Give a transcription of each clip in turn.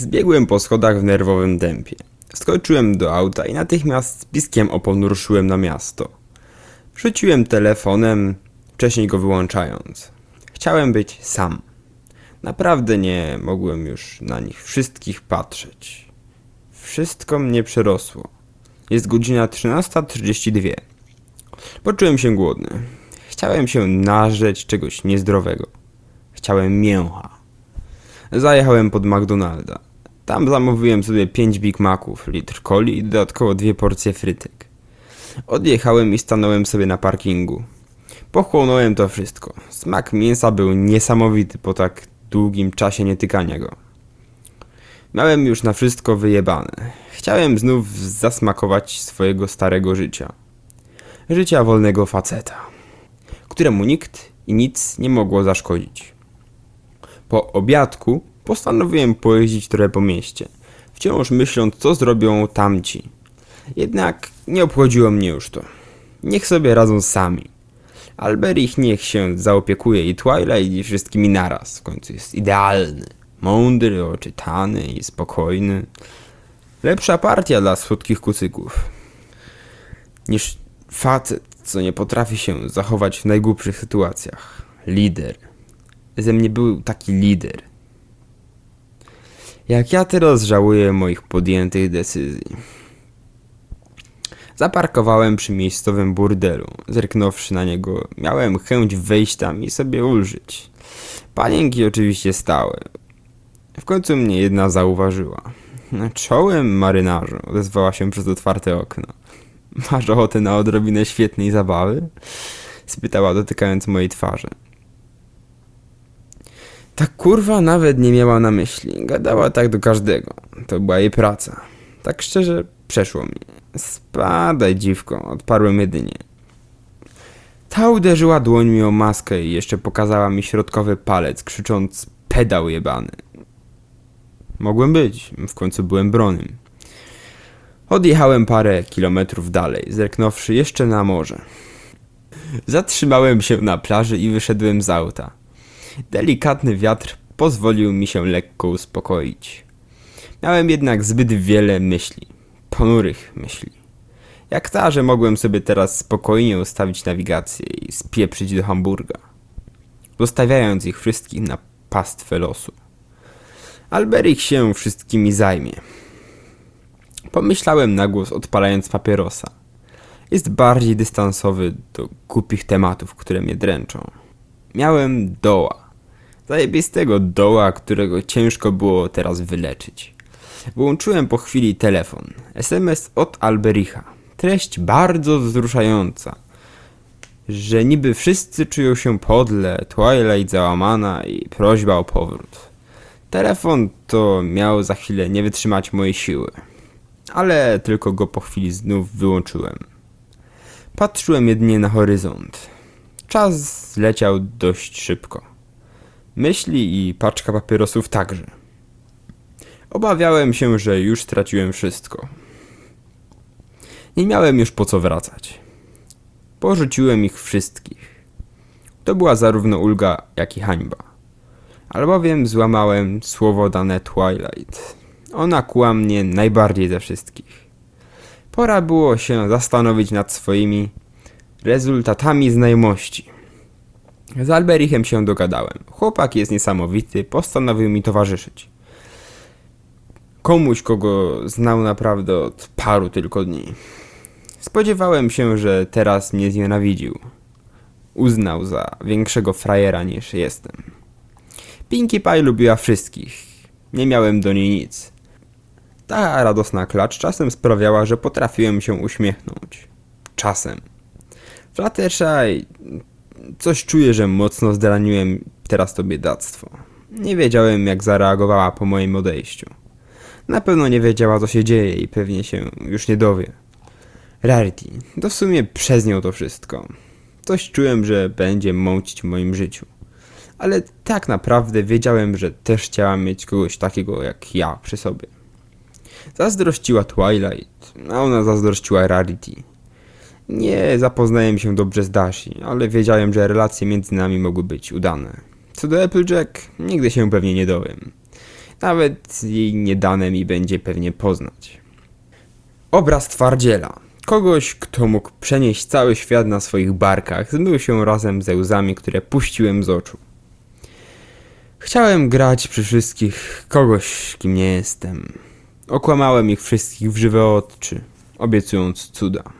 Zbiegłem po schodach w nerwowym tempie. Skoczyłem do auta i natychmiast z piskiem opon ruszyłem na miasto. Rzuciłem telefonem, wcześniej go wyłączając. Chciałem być sam. Naprawdę nie mogłem już na nich wszystkich patrzeć. Wszystko mnie przerosło. Jest godzina 13.32. Poczułem się głodny. Chciałem się nażreć czegoś niezdrowego. Chciałem mięcha. Zajechałem pod McDonalda. Tam zamówiłem sobie 5 Big Maców, litr coli i dodatkowo dwie porcje frytek. Odjechałem i stanąłem sobie na parkingu. Pochłonąłem to wszystko. Smak mięsa był niesamowity po tak długim czasie nietykania go. Miałem już na wszystko wyjebane. Chciałem znów zasmakować swojego starego życia. Życia wolnego faceta, któremu nikt i nic nie mogło zaszkodzić. Po obiadku postanowiłem pojeździć trochę po mieście, wciąż myśląc, co zrobią tamci. Jednak nie obchodziło mnie już to. Niech sobie radzą sami. Alberich niech się zaopiekuje i Twilight i wszystkimi naraz. W końcu jest idealny, mądry, oczytany i spokojny. Lepsza partia dla słodkich kucyków. Niż facet, co nie potrafi się zachować w najgłupszych sytuacjach. Lider. Ze mnie był taki lider. Jak ja teraz żałuję moich podjętych decyzji. Zaparkowałem przy miejscowym burdelu. Zerknąwszy na niego, miałem chęć wejść tam i sobie ulżyć. Panienki oczywiście stały. W końcu mnie jedna zauważyła. Czołem marynarzu, odezwała się przez otwarte okno. Masz ochotę na odrobinę świetnej zabawy? spytała dotykając mojej twarzy. Ta kurwa nawet nie miała na myśli. Gadała tak do każdego. To była jej praca. Tak szczerze, przeszło mi. Spadaj, dziwko, odparłem jedynie. Ta uderzyła dłońmi o maskę i jeszcze pokazała mi środkowy palec, krzycząc pedał jebany. Mogłem być, w końcu byłem bronym. Odjechałem parę kilometrów dalej, zerknąwszy jeszcze na morze. Zatrzymałem się na plaży i wyszedłem z auta. Delikatny wiatr pozwolił mi się lekko uspokoić. Miałem jednak zbyt wiele myśli, ponurych myśli. Jak ta, że mogłem sobie teraz spokojnie ustawić nawigację i spieprzyć do Hamburga, zostawiając ich wszystkich na pastwę losu. Alberich się wszystkimi zajmie. Pomyślałem na głos, odpalając papierosa. Jest bardziej dystansowy do głupich tematów, które mnie dręczą. Miałem doła. Zajebistego doła, którego ciężko było teraz wyleczyć. Włączyłem po chwili telefon. SMS od Albericha. Treść bardzo wzruszająca. Że niby wszyscy czują się podle, Twilight załamana i prośba o powrót. Telefon to miał za chwilę nie wytrzymać mojej siły. Ale tylko go po chwili znów wyłączyłem. Patrzyłem jedynie na horyzont. Czas zleciał dość szybko. Myśli i paczka papierosów także. Obawiałem się, że już straciłem wszystko. Nie miałem już po co wracać. Porzuciłem ich wszystkich. To była zarówno ulga, jak i hańba. Albowiem złamałem słowo dane Twilight. Ona kła mnie najbardziej ze wszystkich. Pora było się zastanowić nad swoimi rezultatami znajomości. Z Alberichem się dogadałem. Chłopak jest niesamowity, postanowił mi towarzyszyć. Komuś, kogo znał naprawdę od paru tylko dni. Spodziewałem się, że teraz mnie znienawidził. Uznał za większego frajera niż jestem. Pinkie Pie lubiła wszystkich. Nie miałem do niej nic. Ta radosna klacz czasem sprawiała, że potrafiłem się uśmiechnąć. Czasem. Fluttershy... Coś czuję, że mocno zdraniłem teraz to biedactwo. Nie wiedziałem, jak zareagowała po moim odejściu. Na pewno nie wiedziała, co się dzieje i pewnie się już nie dowie. Rarity, to w sumie przez nią to wszystko. Coś czułem, że będzie mącić w moim życiu. Ale tak naprawdę wiedziałem, że też chciałam mieć kogoś takiego jak ja przy sobie. Zazdrościła Twilight, a ona zazdrościła Rarity. Nie zapoznałem się dobrze z Dashi, ale wiedziałem, że relacje między nami mogły być udane. Co do Applejack, nigdy się pewnie nie dowiem. Nawet jej nie dane mi będzie pewnie poznać. Obraz twardziela. Kogoś, kto mógł przenieść cały świat na swoich barkach, zmył się razem ze łzami, które puściłem z oczu. Chciałem grać przy wszystkich kogoś, kim nie jestem. Okłamałem ich wszystkich w żywe oczy, obiecując cuda.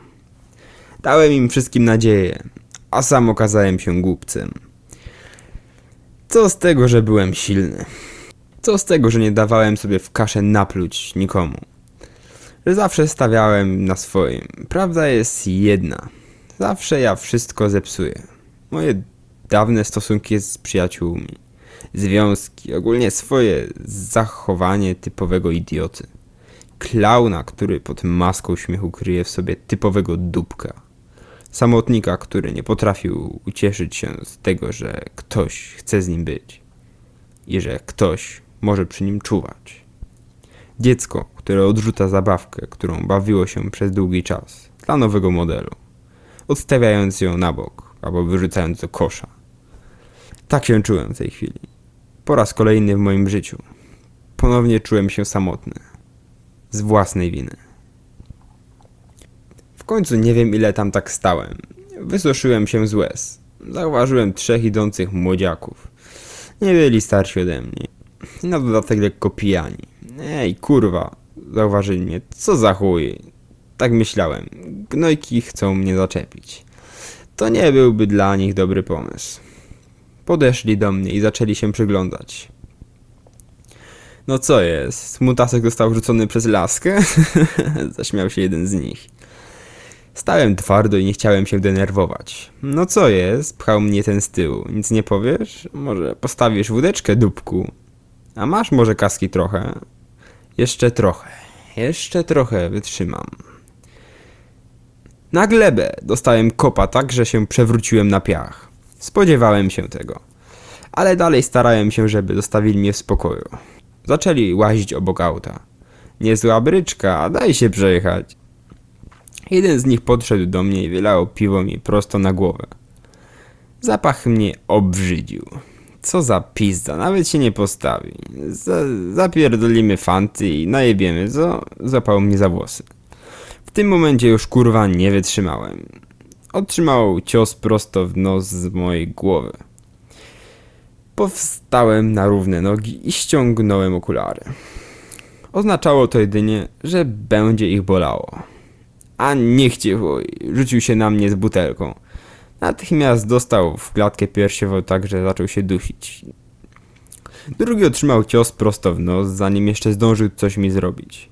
Dałem im wszystkim nadzieję, a sam okazałem się głupcem. Co z tego, że byłem silny? Co z tego, że nie dawałem sobie w kaszę napluć nikomu? Że zawsze stawiałem na swoim. Prawda jest jedna. Zawsze ja wszystko zepsuję. Moje dawne stosunki z przyjaciółmi, związki, ogólnie swoje zachowanie typowego idioty. Klauna, który pod maską śmiechu kryje w sobie typowego dupka. Samotnika, który nie potrafił ucieszyć się z tego, że ktoś chce z nim być i że ktoś może przy nim czuwać. Dziecko, które odrzuca zabawkę, którą bawiło się przez długi czas, dla nowego modelu, odstawiając ją na bok albo wyrzucając do kosza. Tak się czułem w tej chwili. Po raz kolejny w moim życiu. Ponownie czułem się samotny. Z własnej winy. Końcu nie wiem ile tam tak stałem. Wysuszyłem się z łez. Zauważyłem trzech idących młodziaków. Nie byli starsi ode mnie. Na dodatek lekko pijani. Ej, kurwa, zauważyli mnie. Co za chuj. Tak myślałem. Gnojki chcą mnie zaczepić. To nie byłby dla nich dobry pomysł. Podeszli do mnie i zaczęli się przyglądać. No co jest? Smutasek został rzucony przez laskę? Zaśmiał się jeden z nich. Stałem twardo i nie chciałem się denerwować. No co jest? Pchał mnie ten z tyłu. Nic nie powiesz? Może postawisz wódeczkę, dupku? A masz może kaski trochę? Jeszcze trochę. Jeszcze trochę wytrzymam. Na glebę dostałem kopa tak, że się przewróciłem na piach. Spodziewałem się tego. Ale dalej starałem się, żeby zostawili mnie w spokoju. Zaczęli łazić obok auta. Niezła bryczka, daj się przejechać. Jeden z nich podszedł do mnie i wylał piwo mi prosto na głowę. Zapach mnie obrzydził. Co za pizda, nawet się nie postawi. Za, zapierdolimy fanty i najebiemy, co? Zapał mnie za włosy. W tym momencie już kurwa nie wytrzymałem. Otrzymał cios prosto w nos z mojej głowy. Powstałem na równe nogi i ściągnąłem okulary. Oznaczało to jedynie, że będzie ich bolało. A niech cię rzucił się na mnie z butelką. Natychmiast dostał w klatkę piersiową tak, że zaczął się dusić. Drugi otrzymał cios prosto w nos, zanim jeszcze zdążył coś mi zrobić.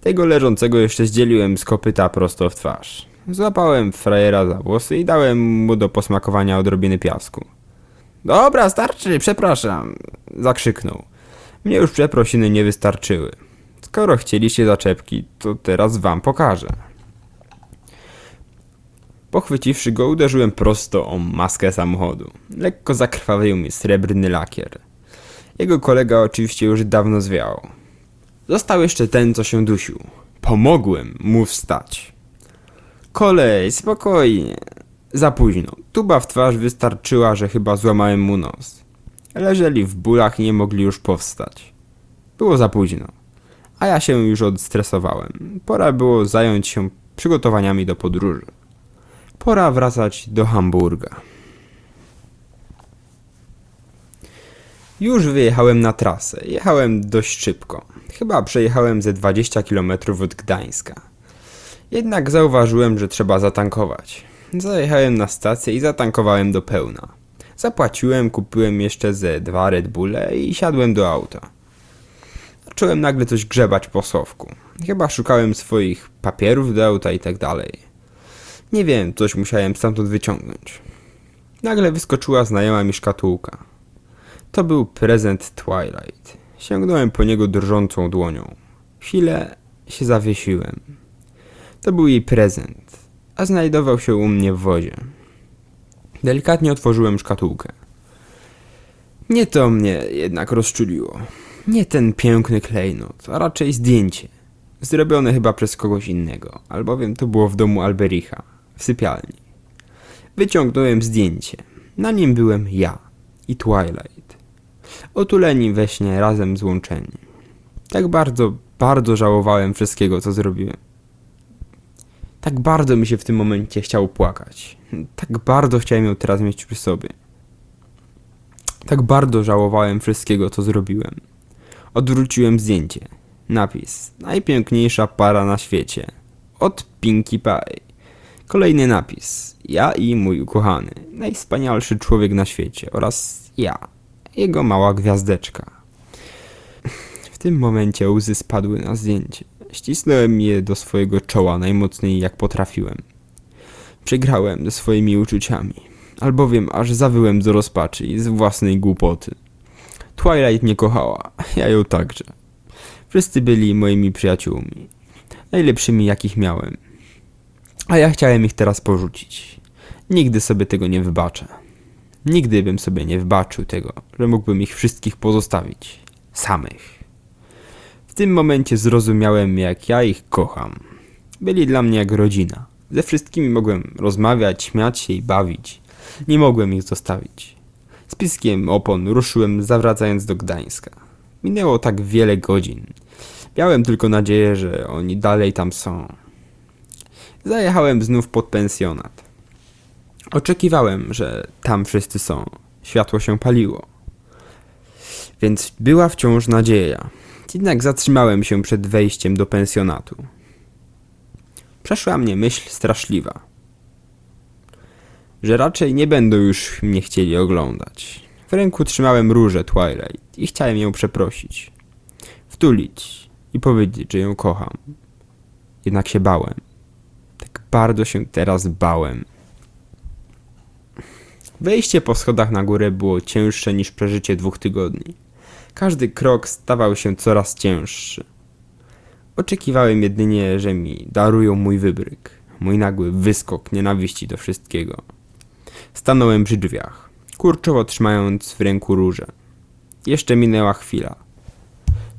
Tego leżącego jeszcze zdzieliłem z kopyta prosto w twarz. Złapałem frajera za włosy i dałem mu do posmakowania odrobiny piasku. Dobra, starczy, przepraszam, zakrzyknął. Mnie już przeprosiny nie wystarczyły. Skoro chcieliście zaczepki, to teraz wam pokażę. Pochwyciwszy go, uderzyłem prosto o maskę samochodu. Lekko zakrwawił mi srebrny lakier. Jego kolega oczywiście już dawno zwiał. Został jeszcze ten, co się dusił. Pomogłem mu wstać. Kolej, spokojnie. Za późno. Tuba w twarz wystarczyła, że chyba złamałem mu nos. Leżeli w bólach nie mogli już powstać. Było za późno. A ja się już odstresowałem. Pora było zająć się przygotowaniami do podróży. Pora wracać do Hamburga. Już wyjechałem na trasę. Jechałem dość szybko. Chyba przejechałem ze 20 km od Gdańska. Jednak zauważyłem, że trzeba zatankować. Zajechałem na stację i zatankowałem do pełna. Zapłaciłem, kupiłem jeszcze ze dwa Red Bulle i siadłem do auta. Zacząłem nagle coś grzebać po sowku. Chyba szukałem swoich papierów do auta i tak dalej. Nie wiem, coś musiałem stamtąd wyciągnąć. Nagle wyskoczyła znajoma mi szkatułka. To był prezent Twilight. Sięgnąłem po niego drżącą dłonią. Chwilę się zawiesiłem. To był jej prezent, a znajdował się u mnie w wozie. Delikatnie otworzyłem szkatułkę. Nie to mnie jednak rozczuliło. Nie ten piękny klejnot, a raczej zdjęcie. Zrobione chyba przez kogoś innego, albowiem to było w domu Albericha, w sypialni. Wyciągnąłem zdjęcie. Na nim byłem ja i Twilight. Otuleni we śnie razem złączeni. Tak bardzo, bardzo żałowałem wszystkiego, co zrobiłem. Tak bardzo mi się w tym momencie chciało płakać. Tak bardzo chciałem ją teraz mieć przy sobie. Tak bardzo żałowałem wszystkiego, co zrobiłem. Odwróciłem zdjęcie. Napis. Najpiękniejsza para na świecie. Od Pinkie Pie. Kolejny napis. Ja i mój ukochany. Najwspanialszy człowiek na świecie. Oraz ja. Jego mała gwiazdeczka. W tym momencie łzy spadły na zdjęcie. Ścisnąłem je do swojego czoła najmocniej jak potrafiłem. Przegrałem ze swoimi uczuciami, albowiem aż zawyłem z rozpaczy i z własnej głupoty. Twilight mnie kochała, ja ją także. Wszyscy byli moimi przyjaciółmi, najlepszymi jakich miałem. A ja chciałem ich teraz porzucić. Nigdy sobie tego nie wybaczę. Nigdy bym sobie nie wybaczył tego, że mógłbym ich wszystkich pozostawić. Samych. W tym momencie zrozumiałem, jak ja ich kocham. Byli dla mnie jak rodzina. Ze wszystkimi mogłem rozmawiać, śmiać się i bawić. Nie mogłem ich zostawić. Z piskiem opon ruszyłem, zawracając do Gdańska. Minęło tak wiele godzin. Miałem tylko nadzieję, że oni dalej tam są. Zajechałem znów pod pensjonat. Oczekiwałem, że tam wszyscy są. Światło się paliło. Więc była wciąż nadzieja. Jednak zatrzymałem się przed wejściem do pensjonatu. Przeszła mnie myśl straszliwa. Że raczej nie będą już mnie chcieli oglądać. W ręku trzymałem różę Twilight i chciałem ją przeprosić. Wtulić i powiedzieć, że ją kocham. Jednak się bałem. Bardzo się teraz bałem. Wejście po schodach na górę było cięższe niż przeżycie dwóch tygodni. Każdy krok stawał się coraz cięższy. Oczekiwałem jedynie, że mi darują mój wybryk, mój nagły wyskok nienawiści do wszystkiego. Stanąłem przy drzwiach, kurczowo trzymając w ręku różę. Jeszcze minęła chwila.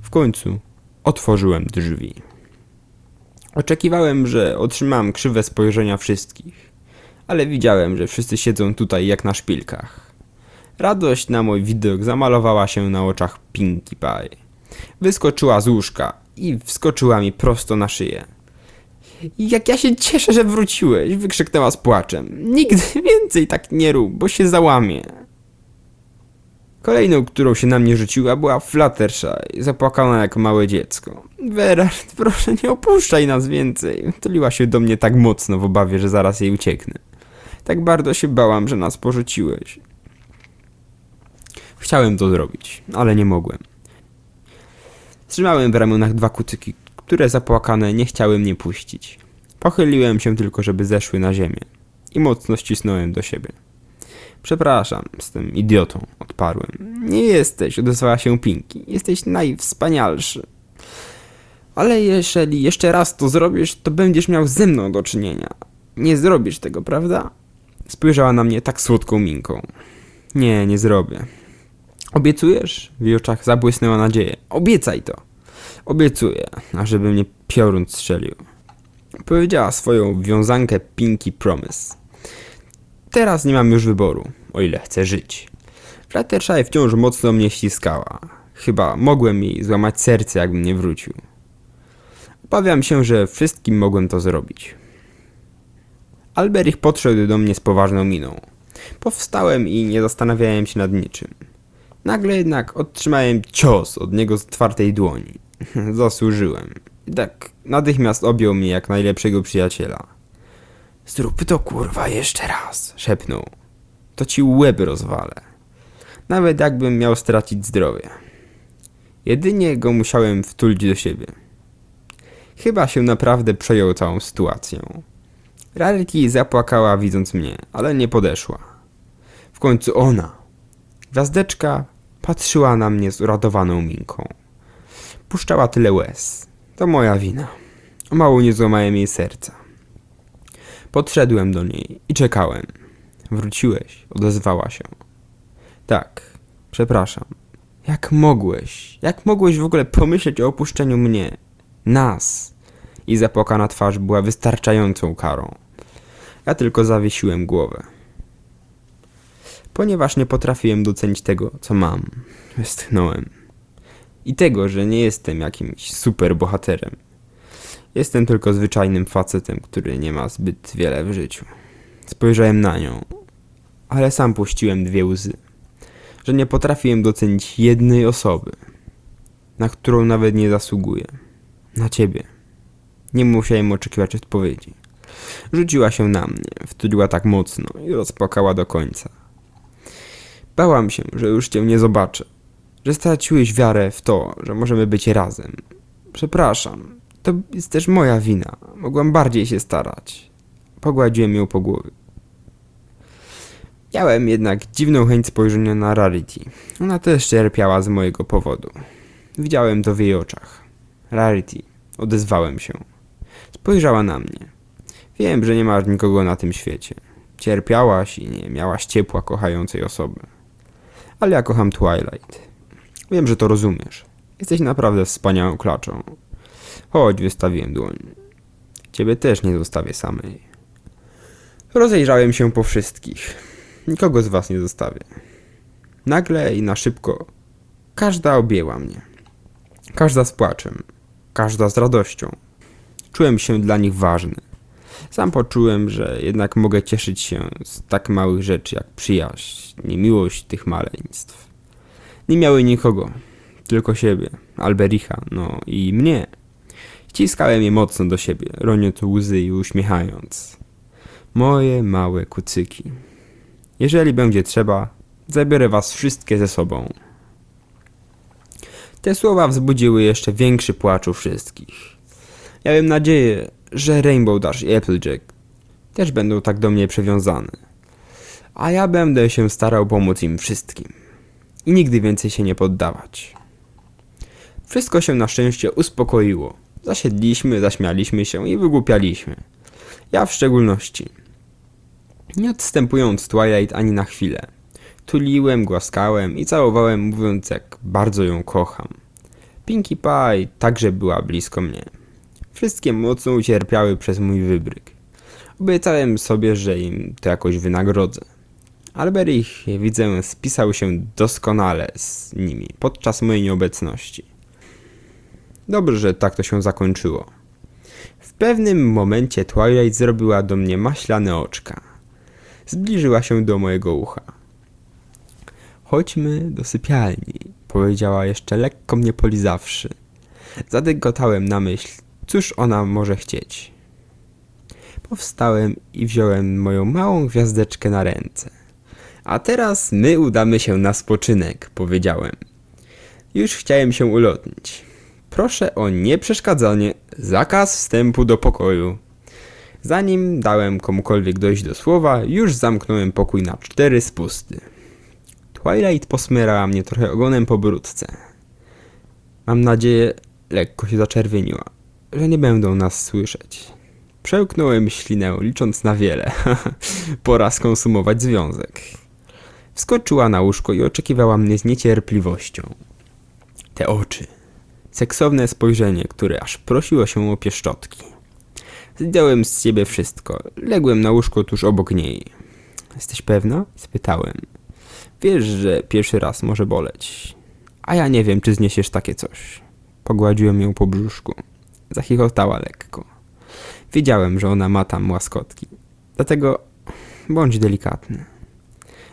W końcu otworzyłem drzwi. Oczekiwałem, że otrzymam krzywe spojrzenia wszystkich, ale widziałem, że wszyscy siedzą tutaj jak na szpilkach. Radość na mój widok zamalowała się na oczach Pinkie Pie. Wyskoczyła z łóżka i wskoczyła mi prosto na szyję. Jak ja się cieszę, że wróciłeś, wykrzyknęła z płaczem. Nigdy więcej tak nie rób, bo się załamie. Kolejną, którą się na mnie rzuciła, była Fluttershy, zapłakana jak małe dziecko. Werard, proszę nie opuszczaj nas więcej. Tuliła się do mnie tak mocno w obawie, że zaraz jej ucieknę. Tak bardzo się bałam, że nas porzuciłeś. Chciałem to zrobić, ale nie mogłem. Trzymałem w ramionach dwa kucyki, które zapłakane nie chciały mnie puścić. Pochyliłem się tylko, żeby zeszły na ziemię i mocno ścisnąłem do siebie. Przepraszam, tym idiotą, odparłem. Nie jesteś, odezwała się Pinki. Jesteś najwspanialszy. Ale jeżeli jeszcze raz to zrobisz, to będziesz miał ze mną do czynienia. Nie zrobisz tego, prawda? Spojrzała na mnie tak słodką minką. Nie, nie zrobię. Obiecujesz? W jej oczach zabłysnęła nadzieja. Obiecaj to. Obiecuję, ażeby mnie piorun strzelił. Powiedziała swoją wiązankę Pinky Promise. Teraz nie mam już wyboru, o ile chcę żyć. Fluttershy wciąż mocno mnie ściskała. Chyba mogłem jej złamać serce, jakbym nie wrócił. Obawiam się, że wszystkim mogłem to zrobić. Alberich podszedł do mnie z poważną miną. Powstałem i nie zastanawiałem się nad niczym. Nagle jednak otrzymałem cios od niego z twardej dłoni. Zasłużyłem. I tak natychmiast objął mnie jak najlepszego przyjaciela. Zrób to kurwa jeszcze raz, szepnął. To ci łeby rozwalę. Nawet jakbym miał stracić zdrowie. Jedynie go musiałem wtulić do siebie. Chyba się naprawdę przejął całą sytuacją. Rarity zapłakała widząc mnie, ale nie podeszła. W końcu ona, gwiazdeczka, patrzyła na mnie z uradowaną minką. Puszczała tyle łez. To moja wina. O mało nie złamałem jej serca. Podszedłem do niej i czekałem. Wróciłeś, odezwała się. Tak, przepraszam. Jak mogłeś? Jak mogłeś w ogóle pomyśleć o opuszczeniu mnie? Nas? I zapłakana twarz była wystarczającą karą. Ja tylko zawiesiłem głowę. Ponieważ nie potrafiłem docenić tego, co mam, westchnąłem. I tego, że nie jestem jakimś super bohaterem. Jestem tylko zwyczajnym facetem, który nie ma zbyt wiele w życiu. Spojrzałem na nią, ale sam puściłem dwie łzy, że nie potrafiłem docenić jednej osoby, na którą nawet nie zasługuję. Na ciebie. Nie musiałem oczekiwać odpowiedzi. Rzuciła się na mnie, wtuliła tak mocno i rozpłakała do końca. Bałam się, że już cię nie zobaczę, że straciłeś wiarę w to, że możemy być razem. Przepraszam, to jest też moja wina. Mogłam bardziej się starać. Pogładziłem ją po głowie. Miałem jednak dziwną chęć spojrzenia na Rarity. Ona też cierpiała z mojego powodu. Widziałem to w jej oczach. Rarity, odezwałem się. Spojrzała na mnie. Wiem, że nie masz nikogo na tym świecie. Cierpiałaś i nie miałaś ciepła kochającej osoby. Ale ja kocham Twilight. Wiem, że to rozumiesz. Jesteś naprawdę wspaniałą klaczą. Chodź, wystawiłem dłoń. Ciebie też nie zostawię samej. Rozejrzałem się po wszystkich. Nikogo z was nie zostawię. Nagle i na szybko każda objęła mnie. Każda z płaczem. Każda z radością. Czułem się dla nich ważny. Sam poczułem, że jednak mogę cieszyć się z tak małych rzeczy jak przyjaźń i miłość tych maleństw. Nie miały nikogo, tylko siebie, Albericha, no i mnie. Ściskałem je mocno do siebie, roniąc łzy i uśmiechając. Moje małe kucyki. Jeżeli będzie trzeba, zabiorę was wszystkie ze sobą. Te słowa wzbudziły jeszcze większy płacz u wszystkich. Miałem nadzieję, że Rainbow Dash i Applejack też będą tak do mnie przywiązane. A ja będę się starał pomóc im wszystkim. I nigdy więcej się nie poddawać. Wszystko się na szczęście uspokoiło. Zasiedliśmy, zaśmialiśmy się i wygłupialiśmy. Ja w szczególności. Nie odstępując Twilight ani na chwilę. Tuliłem, głaskałem i całowałem, mówiąc jak bardzo ją kocham. Pinkie Pie także była blisko mnie. Wszystkie mocno ucierpiały przez mój wybryk. Obiecałem sobie, że im to jakoś wynagrodzę. Alberich, widzę, spisał się doskonale z nimi podczas mojej nieobecności. Dobrze, że tak to się zakończyło. W pewnym momencie Twilight zrobiła do mnie maślane oczka. Zbliżyła się do mojego ucha. Chodźmy do sypialni, powiedziała jeszcze lekko mnie polizawszy. Zadygotałem na myśl, cóż ona może chcieć. Powstałem i wziąłem moją małą gwiazdeczkę na ręce. A teraz my udamy się na spoczynek, powiedziałem. Już chciałem się ulotnić. Proszę o nieprzeszkadzanie, zakaz wstępu do pokoju. Zanim dałem komukolwiek dojść do słowa, już zamknąłem pokój na cztery spusty. Twilight posmyrała mnie trochę ogonem po brudce. Mam nadzieję, lekko się zaczerwieniła, że nie będą nas słyszeć. Przełknąłem ślinę, licząc na wiele. Pora skonsumować związek. Wskoczyła na łóżko i oczekiwała mnie z niecierpliwością. Te oczy. Seksowne spojrzenie, które aż prosiło się o pieszczotki. Zdjąłem z siebie wszystko. Ległem na łóżko tuż obok niej. Jesteś pewna? spytałem. Wiesz, że pierwszy raz może boleć. A ja nie wiem, czy zniesiesz takie coś. Pogładziłem ją po brzuszku. Zachichotała lekko. Wiedziałem, że ona ma tam łaskotki. Dlatego bądź delikatny.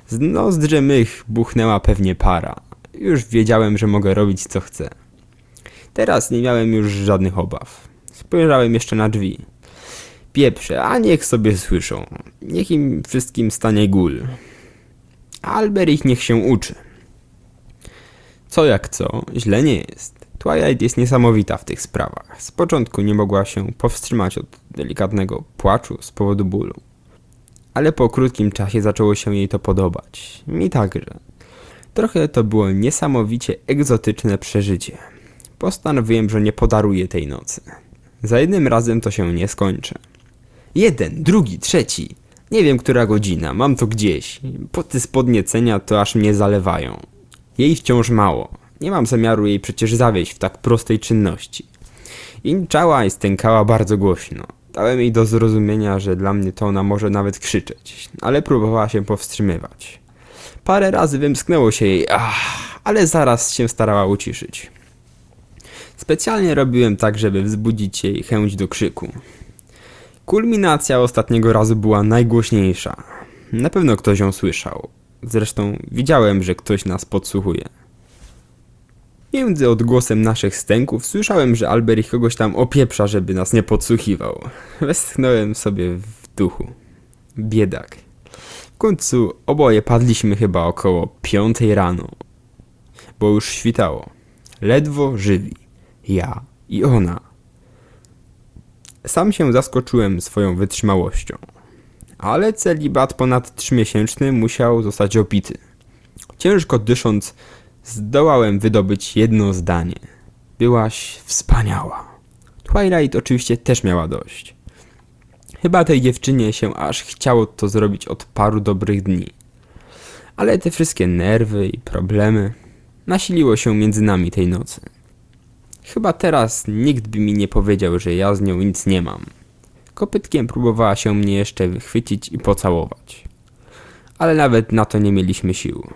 Z nozdrzy mych buchnęła pewnie para. Już wiedziałem, że mogę robić co chcę. Teraz nie miałem już żadnych obaw. Spojrzałem jeszcze na drzwi. Pieprze, a niech sobie słyszą. Niech im wszystkim stanie gól. Albert ich niech się uczy. Co jak co, źle nie jest. Twilight jest niesamowita w tych sprawach. Z początku nie mogła się powstrzymać od delikatnego płaczu z powodu bólu. Ale po krótkim czasie zaczęło się jej to podobać. Mi także. Trochę to było niesamowicie egzotyczne przeżycie. Postanowiłem, że nie podaruję tej nocy. Za jednym razem to się nie skończy. Jeden, drugi, trzeci. Nie wiem, która godzina, mam to gdzieś. Poty z podniecenia to aż mnie zalewają. Jej wciąż mało. Nie mam zamiaru jej przecież zawieść w tak prostej czynności. Inczała i stękała bardzo głośno. Dałem jej do zrozumienia, że dla mnie to ona może nawet krzyczeć, ale próbowała się powstrzymywać. Parę razy wymsknęło się jej, ach, ale zaraz się starała uciszyć. Specjalnie robiłem tak, żeby wzbudzić jej chęć do krzyku. Kulminacja ostatniego razu była najgłośniejsza. Na pewno ktoś ją słyszał. Zresztą widziałem, że ktoś nas podsłuchuje. Między odgłosem naszych stęków słyszałem, że Alberich kogoś tam opieprza, żeby nas nie podsłuchiwał. Westchnąłem sobie w duchu. Biedak. W końcu oboje padliśmy chyba około piątej rano, bo już świtało. Ledwo żywi. Ja i ona. Sam się zaskoczyłem swoją wytrzymałością. Ale celibat ponad trzymiesięczny musiał zostać opity. Ciężko dysząc, zdołałem wydobyć jedno zdanie. Byłaś wspaniała. Twilight oczywiście też miała dość. Chyba tej dziewczynie się aż chciało to zrobić od paru dobrych dni. Ale te wszystkie nerwy i problemy nasiliło się między nami tej nocy. Chyba teraz nikt by mi nie powiedział, że ja z nią nic nie mam. Kopytkiem próbowała się mnie jeszcze wychwycić i pocałować. Ale nawet na to nie mieliśmy sił.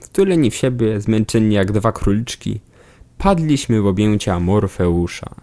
Wtuleni w siebie, zmęczeni jak dwa króliczki, padliśmy w objęcia Morfeusza.